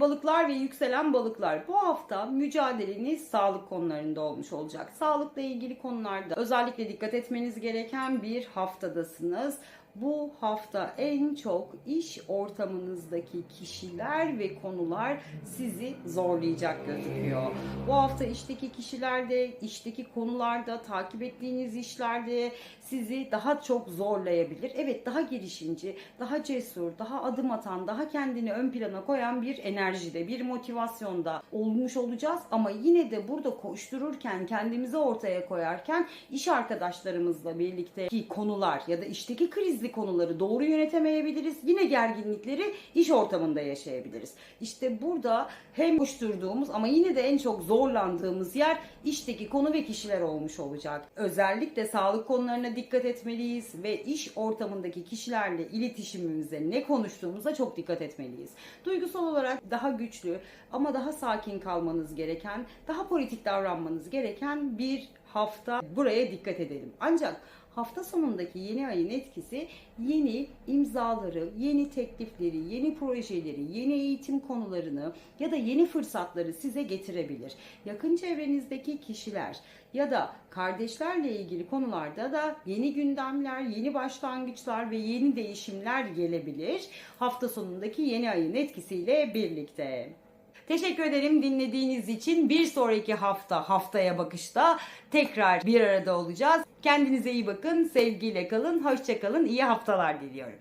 Balıklar ve yükselen balıklar bu hafta mücadeleniz sağlık konularında olmuş olacak. Sağlıkla ilgili konularda özellikle dikkat etmeniz gereken bir haftadasınız. Bu hafta en çok iş ortamınızdaki kişiler ve konular sizi zorlayacak gözüküyor. Bu hafta işteki kişilerde, işteki konularda, takip ettiğiniz işlerde sizi daha çok zorlayabilir. Evet daha girişimci, daha cesur, daha adım atan, daha kendini ön plana koyan bir enerjide, bir motivasyonda olmuş olacağız. Ama yine de burada koştururken, kendimizi ortaya koyarken iş arkadaşlarımızla birlikteki konular ya da işteki krizli konuları doğru yönetemeyebiliriz. Yine gerginlikleri iş ortamında yaşayabiliriz. İşte burada hem koşturduğumuz ama yine de en çok zorlandığımız yer işteki konu ve kişiler olmuş olacak. Özellikle sağlık konularına dikkat etmeliyiz ve iş ortamındaki kişilerle iletişimimize ne konuştuğumuza çok dikkat etmeliyiz. Duygusal olarak daha güçlü ama daha sakin kalmanız gereken, daha politik davranmanız gereken bir hafta buraya dikkat edelim. Ancak hafta sonundaki yeni ayın etkisi yeni imzaları, yeni teklifleri, yeni projeleri, yeni eğitim konularını ya da yeni fırsatları size getirebilir. Yakın çevrenizdeki kişiler ya da kardeşlerle ilgili konularda da yeni gündemler, yeni başlangıçlar ve yeni değişimler gelebilir. Hafta sonundaki yeni ayın etkisiyle birlikte. Teşekkür ederim dinlediğiniz için. Bir sonraki hafta haftaya bakışta tekrar bir arada olacağız. Kendinize iyi bakın, sevgiyle kalın, hoşça kalın, iyi haftalar diliyorum.